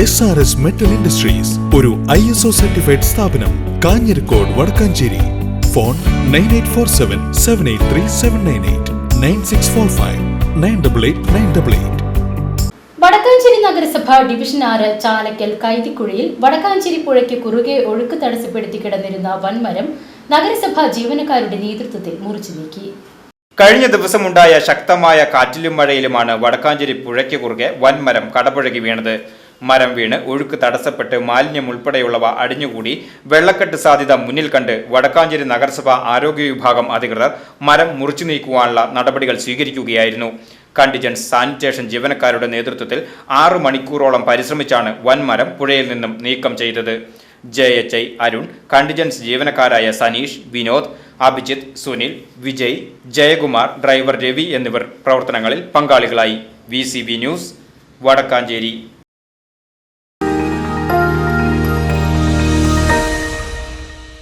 S R S metal industries ഒരു I S O certified സ്ഥാപനം Kanjirakode Vadakkanchery. Phone nine eight four seven seven eight three seven nine eight nine six four five nine double eight nine double eight Vadakkanchery നഗരസഭ division ആറ് ചാലക്കൽ കൈതിക്കുഴിയിൽ വടക്കാഞ്ചേരി പുഴയ്ക്ക് കുറുകെ ഒഴുക്ക് തടസ്സപ്പെടുത്തി കിടന്നിരുന്ന വൻമരം നഗരസഭ ജീവനക്കാരുടെ നേതൃത്വത്തിൽ മുറിച്ചു നീക്കി. കഴിഞ്ഞ ദിവസമുണ്ടായ ശക്തമായ കാറ്റിലും മഴയിലുമാണ് വടക്കാഞ്ചേരി പുഴയ്ക്ക് കുറുകെ വൻമരം കടപുഴകി വീണത്. മരം വീണ് ഒഴുക്ക് തടസ്സപ്പെട്ട് മാലിന്യം ഉൾപ്പെടെയുള്ളവ അടിഞ്ഞുകൂടി വെള്ളക്കെട്ട് സാധ്യത മുന്നിൽ കണ്ട് വടക്കാഞ്ചേരി നഗരസഭ ആരോഗ്യ വിഭാഗം അധികൃതർ മരം മുറിച്ചു നീക്കുവാനുള്ള നടപടികൾ സ്വീകരിക്കുകയായിരുന്നു. കണ്ടിജൻസ് സാനിറ്റേഷൻ ജീവനക്കാരുടെ നേതൃത്വത്തിൽ ആറു മണിക്കൂറോളം പരിശ്രമിച്ചാണ് വൻമരം പുഴയിൽ നിന്നും നീക്കം ചെയ്തത്. J H I Arun contingency ജീവനക്കാരായ Saneesh Vinod Abhijith Sunil Vijay Jayakumar driver Ravi എന്നിവർ പ്രവർത്തനങ്ങളിൽ പങ്കാളികളായി. V news Vadakkanchery.